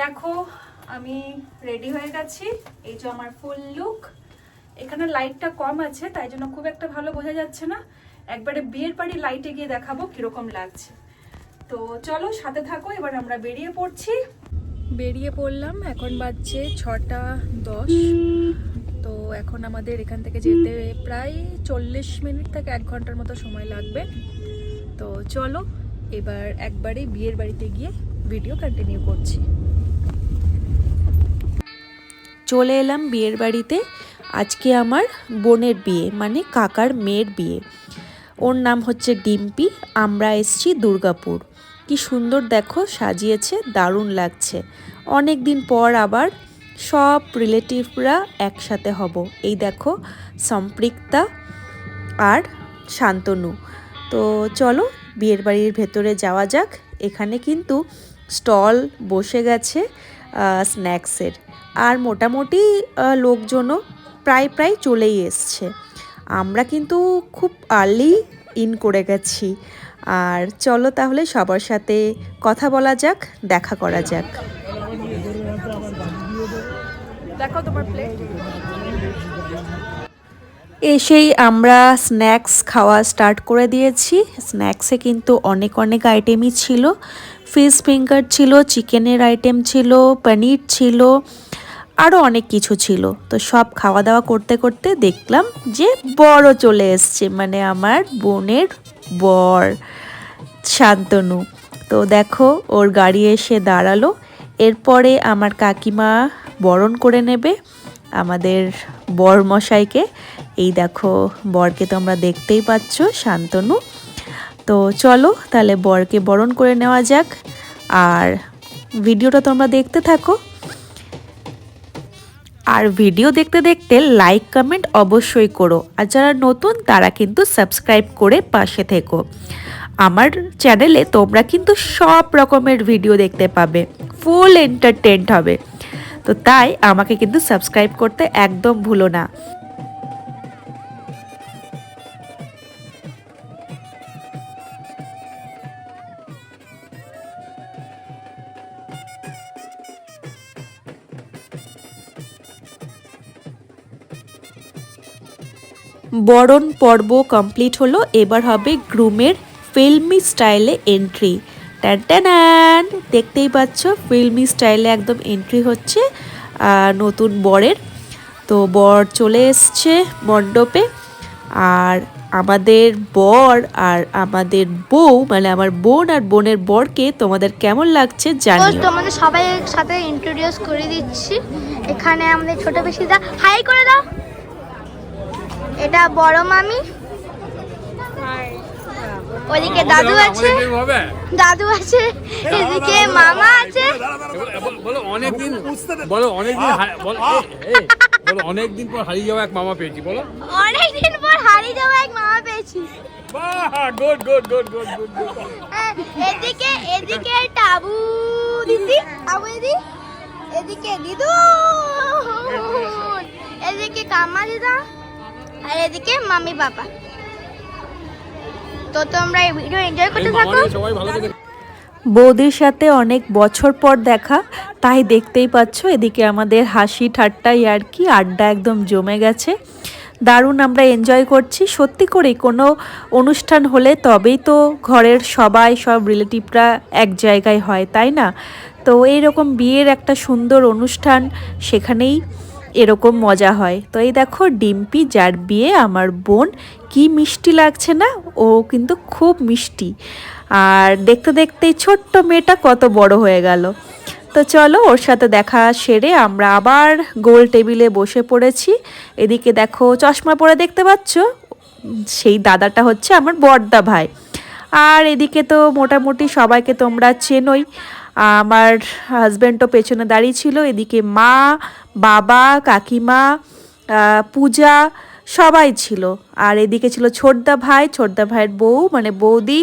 দেখো, আমি রেডি হয়ে গেছি। এই যে আমার ফুল লুক এখানে লাইটটা কম আছে, তাই জন্য খুব একটা ভালো বোঝা যাচ্ছে না। একবারে বিয়ের বাড়ি লাইটে গিয়ে দেখাবো কীরকম লাগছে। তো চলো, সাথে থাকো, এবার আমরা বেরিয়ে পড়ছি। বেরিয়ে পড়লাম, এখন বাজছে ছটা দশ। তো এখন আমাদের এখান থেকে যেতে প্রায় চল্লিশ মিনিট থেকে এক ঘণ্টার মতো সময় লাগবে। তো চলো, এবার একবারে বিয়ের বাড়িতে গিয়ে ভিডিও কন্টিনিউ করছি। চলে এলাম বিয়ের বাড়িতে। আজকে আমার বোনের বিয়ে মানে কাকার মেয়ের বিয়ে। ওর নাম হচ্ছে ডিম্পি, আমরা এসছি দুর্গাপুর। কি সুন্দর দেখো, সাজিয়েছে, দারুণ লাগছে। অনেক দিন পর আবার সব রিলেটিভরা একসাথে হব। এই দেখো, সম্পৃক্তা আর শান্তনু। তো চলো, বিয়ের বাড়ির ভেতরে যাওয়া যাক। এখানে কিন্তু স্টল বসে গেছে স্ন্যাক্সের। আর মোটামুটি লোকজনও প্রায় প্রায় চলেই এসছে। আমরা কিন্তু খুব আর্লি ইন করে গেছি। আর চলো তাহলে সবার সাথে কথা বলা যাক দেখা করা যাক। দেখো তোমার প্লেট এসেই আমরা স্ন্যাক্স খাওয়া স্টার্ট করে দিয়েছি। স্ন্যাক্সে কিন্তু অনেক অনেক আইটেমই ছিল। ফিশ ফিঙ্গার ছিল চিকেনের আইটেম ছিল পনির ছিল আরও অনেক কিছু ছিল। তো সব খাওয়া দাওয়া করতে করতে দেখলাম যে বড় চলে এসছে মানে আমার বোনের বর শান্তনু। তো দেখো, ওর গাড়ি এসে দাঁড়াল। এরপরে আমার কাকিমা বরণ করে নেবে আমাদের বর মশাইকে এই দেখো, বরকে তোমরা দেখতেই পাচ্ছ, শান্তনু। তো চলো, তাহলে বরকে বরণ করে নেওয়া যাক। আর ভিডিওটা তোমরা দেখতে থাকো। আর ভিডিও দেখতে দেখতে লাইক কমেন্ট অবশ্যই করো। আর যারা নতুন, তারা কিন্তু সাবস্ক্রাইব করে পাশে থেকো। আমার চ্যানেলে তোমরা কিন্তু সব রকমের ভিডিও দেখতে পাবে। ফুল এন্টারটেন্ট হবে। তো তাই আমাকে কিন্তু সাবস্ক্রাইব করতে একদম ভুলো না। বরণ পর্ব কমপ্লিট হলো। এবার হবে গ্রুমের ফিল্মি স্টাইলে এন্ট্রি ট্যান দেখতেই পাচ্ছ ফিল্মি স্টাইলে একদম এন্ট্রি হচ্ছে নতুন বরের। তো বর চলে এসছে মণ্ডপে। আর আমাদের বর আর আমাদের বউ মানে আমার বোন আর বোনের বরকে তোমাদের কেমন লাগছে তো জানিও তোমাদের সবাই সাথে ইন্ট্রোডিউস করে দিচ্ছি। এখানে আমাদের ছোট পিসিদা হাই করে দাও। এটা বড় মামি। ওদিকে দাদু আছে। দাদু আছে এদিকে মামা আছে। বলো অনেকদিন বলো অনেকদিন বলো অনেকদিন পর হারিয়ে যাওয়া এক মামা পেয়েছি বলো। অনেকদিন পর হারিয়ে যাওয়া এক মামা পেয়েছি। Good good good good good এদিকে এদিকে টাবু দিদি টাবু দিদি এদিকে দিদু। এদিকে কাম্মা দিদা। আর এদিকে মামি বাবা। তো তোমরা এই ভিডিও এনজয় করতে থাকো। বৌদির সাথে অনেক বছর পর দেখা তাই দেখতেই পাচ্ছ এদিকে আমাদের হাসি ঠাট্টা আর কি আড্ডা একদম জমে গেছে। দারুণ আমরা এনজয় করছি। সত্যি করেই কোনো অনুষ্ঠান হলে তবেই তো ঘরের সবাই সব রিলেটিভরা এক জায়গায় হয় তাই না? তো এইরকম বিয়ের একটা সুন্দর অনুষ্ঠান সেখানেই এরকম মজা হয়। তো এই দেখো ডিম্পি যার বিয়ে আমার বোন, কি মিষ্টি লাগছে না? ও কিন্তু খুব মিষ্টি। আর দেখতে দেখতেই ছোট্ট মেয়েটা কত বড় হয়ে গেল। তো চলো ওর সাথে দেখা সেরে আমরা আবার গোল টেবিলে বসে পড়েছি। এদিকে দেখো চশমা পরে দেখতে পাচ্ছ? সেই দাদাটা হচ্ছে আমার বড়দা ভাই। আর এদিকে তো মোটামুটি সবাইকে তোমরা চেনোই। আমার হাজব্যান্ডও পেছনে দাঁড়িয়ে ছিল, এদিকে মা বাবা, কাকিমা পূজা সবাই ছিল। আর এদিকে ছিল ছোটদা ভাই, ছোটদা ভাইয়ের বউ মানে বৌদি,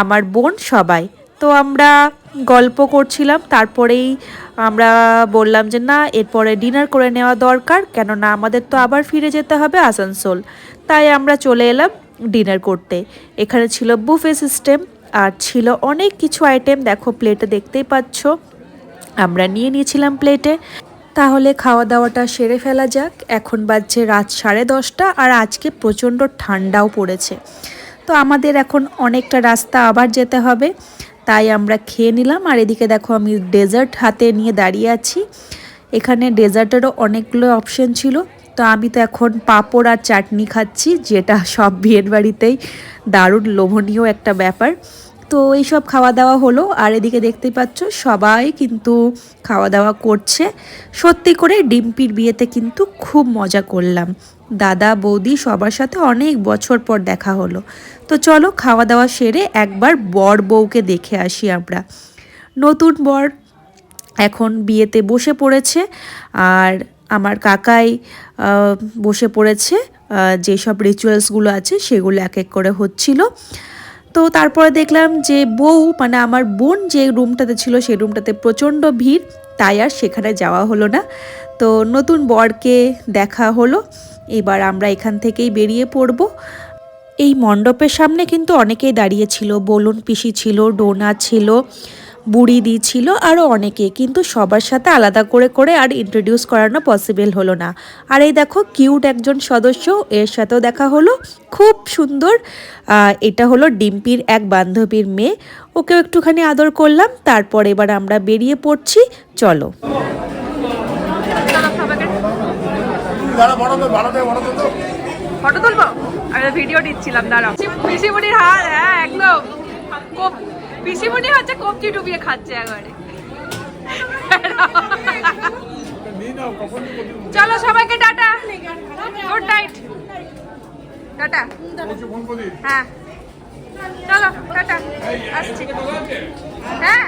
আমার বোন সবাই। তো আমরা গল্প করছিলাম, তারপরেই আমরা বললাম যে, না, এরপরে ডিনার করে নেওয়া দরকার, কেননা আমাদের তো আবার ফিরে যেতে হবে আসানসোল। তাই আমরা চলে এলাম ডিনার করতে। এখানে ছিল বুফে সিস্টেম, আর ছিল অনেক কিছু আইটেম। দেখো, প্লেটে দেখতেই পাচ্ছ, আমরা নিয়ে নিয়েছিলাম প্লেটে। তাহলে খাওয়া দাওয়াটা সেরে ফেলা যাক। এখন বাজছে রাত সাড়ে দশটা আর আজকে প্রচণ্ড ঠান্ডাও পড়েছে। তো আমাদের এখন অনেকটা রাস্তা আবার যেতে হবে। তাই আমরা খেয়ে নিলাম আর এদিকে দেখো আমি ডেজার্ট হাতে নিয়ে দাঁড়িয়ে আছি। এখানে ডেজার্টেরও অনেকগুলো অপশন ছিল। তো আমি তো এখন পাঁপড় আর চাটনি খাচ্ছি, যেটা সব বিয়ের বাড়িতেই দারুণ লোভনীয় একটা ব্যাপার। তো এইসব খাওয়া দাওয়া হলো। আর এদিকে দেখতেই পাচ্ছ, সবাই কিন্তু খাওয়া দাওয়া করছে। সত্যি করে ডিম্পির বিয়েতে কিন্তু খুব মজা করলাম। দাদা, বৌদি সবার সাথে অনেক বছর পর দেখা হলো। তো চলো খাওয়া দাওয়া সেরে একবার বর বউকে দেখে আসি আমরা। নতুন বর এখন বিয়েতে বসে পড়েছে। আর আমার কাকাই বসে পড়েছে। যেসব রিচুয়ালসগুলো আছে সেগুলো এক এক করে হচ্ছিল। তো তারপরে দেখলাম যে বউ মানে আমার বোন যে রুমটাতে ছিল, সেই রুমটাতে প্রচণ্ড ভিড়, তাই আর সেখানে যাওয়া হলো না। তো নতুন বরকে দেখা হলো। এবার আমরা এখান থেকেই বেরিয়ে পড়ব। এই মণ্ডপের সামনে কিন্তু অনেকেই দাঁড়িয়েছিল বলুন পিসি ছিল, ডোনা ছিল বুড়ি দি ছিল আরও অনেকে কিন্তু সবার সাথে আলাদা করে করে আর ইন্ট্রোডিউস করানো পসিবল হলো না। আর এই দেখো কিউট একজন সদস্য এর সাথেও দেখা হলো। খুব সুন্দর এটা হলো ডিম্পির এক বান্ধবীর মেয়ে। ওকেও একটুখানি আদর করলাম তারপর এবার আমরা বেরিয়ে পড়ছি চলো। ফটো তুলবো? আমি ভিডিও দিচ্ছিলাম দাঁড়াও। পিসিমণির হাত হ্যাঁ একদম। পিসিমণি হচ্ছে কবজি ডুবিয়ে খাচ্ছে একবারে। চলো সবাইকে টাটা। Good night tata. হ্যাঁ। চলো, টাটা। আসছি। হ্যাঁ।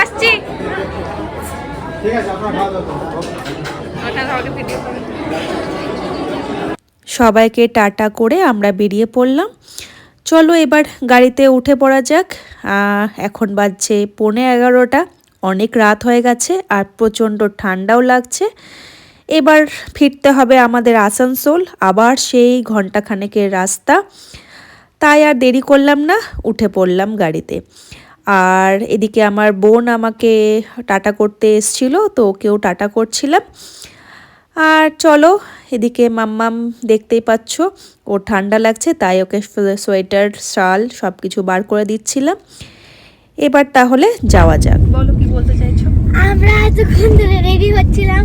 আসছি। সবাইকে টাটা করে আমরা বেরিয়ে পড়লাম। চলো এবার গাড়িতে উঠে পড়া যাক। এখন বাজছে পৌনে এগারোটা, অনেক রাত হয়ে গেছে আর প্রচণ্ড ঠান্ডাও লাগছে। এবার ফিরতে হবে আমাদের আসানসোল, আবার সেই ঘন্টাখানেকের রাস্তা। তাই আর দেরি করলাম না, উঠে পড়লাম গাড়িতে। আর এদিকে আমার বোন আমাকে টাটা করতে এসছিল, তো ওকেও টাটা করছিলাম। আর চলো এদিকে মাম্মাম দেখতেই পাচ্ছ ওর ঠান্ডা লাগছে তাই ওকে সোয়েটার শাল সব কিছু বার করে দিচ্ছিলাম। এবার তাহলে যাওয়া যাক। বলো কি বলতে চাইছো? আমরা এতক্ষণ ধরে রেডি হচ্ছিলাম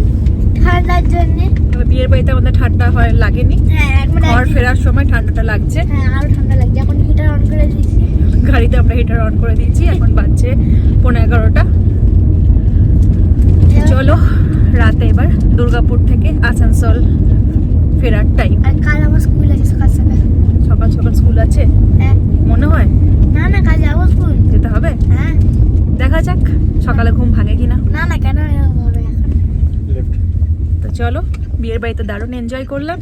ঠান্ডার জন্য। এবার বিয়ের বাড়িতে আমাদের ঠান্ডা হয় লাগেনি। হ্যাঁ এখন ঘর ফেরার সময় ঠান্ডাটা লাগছে। হ্যাঁ আরও ঠান্ডা লাগছে। এখন হিটার অন করে দিয়েছি গাড়িতে আমরা হিটার অন করে দিয়েছি এখন বাজছে পনেরো এগারোটা। চলো রাতে এবার দুর্গাপুর থেকে আসানসোল ফেরার টাইম আর কাল আমার স্কুল আছে সকাল সকাল। সকাল সকাল স্কুল আছে? হ্যাঁ। মনে হয়? না না কাল যাব স্কুল যেতে হবে? হ্যাঁ। দেখা যাক সকালে ঘুম ভাঙে কিনা। না না কেন হবে তো চলো বিয়ের বাড়িতে দারুণ এনজয় করলাম।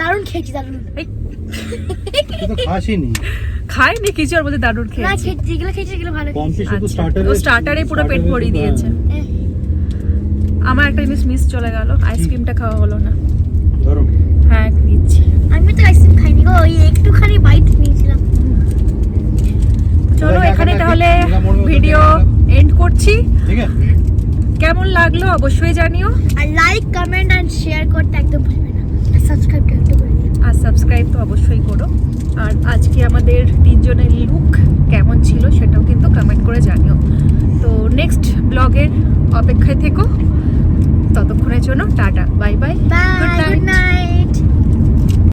দারুণ খেয়েছি দারুণ। এই। তো খাসিনি খাইনি কিছু আর বলতে দারুণ না খেয়েছি। খেয়েছি যেগুলো খেয়েছি সেগুলো ভালো খেয়েছি। আচ্ছা, স্টার্টারে ও স্টার্টারে পুরো পেট ভরিয়ে দিয়েছে। আমার একটা জিনিস মিস চলে গেল আইসক্রিমটা খাওয়া হলো না। হ্যাঁ দিচ্ছি আমি তো আইসক্রিম খাইনি গো ওই একটুখানি বাইট নিয়েছিলাম। চলো এখানে তাহলে ভিডিও এন্ড করছি। কেমন লাগল অবশ্যই জানিও। আর লাইক কমেন্ট এন্ড শেয়ার করতে একদম ভুলবে না আর সাবস্ক্রাইব করতে করে দিও আর সাবস্ক্রাইব তো অবশ্যই করো। আর আজকে আমাদের তিনজনের লুক কেমন ছিল সেটাও কিন্তু কমেন্ট করে জানিও। তো নেক্সট ব্লগের অপেক্ষায় থেকো। ততক্ষণের জন্য tata bye bye good night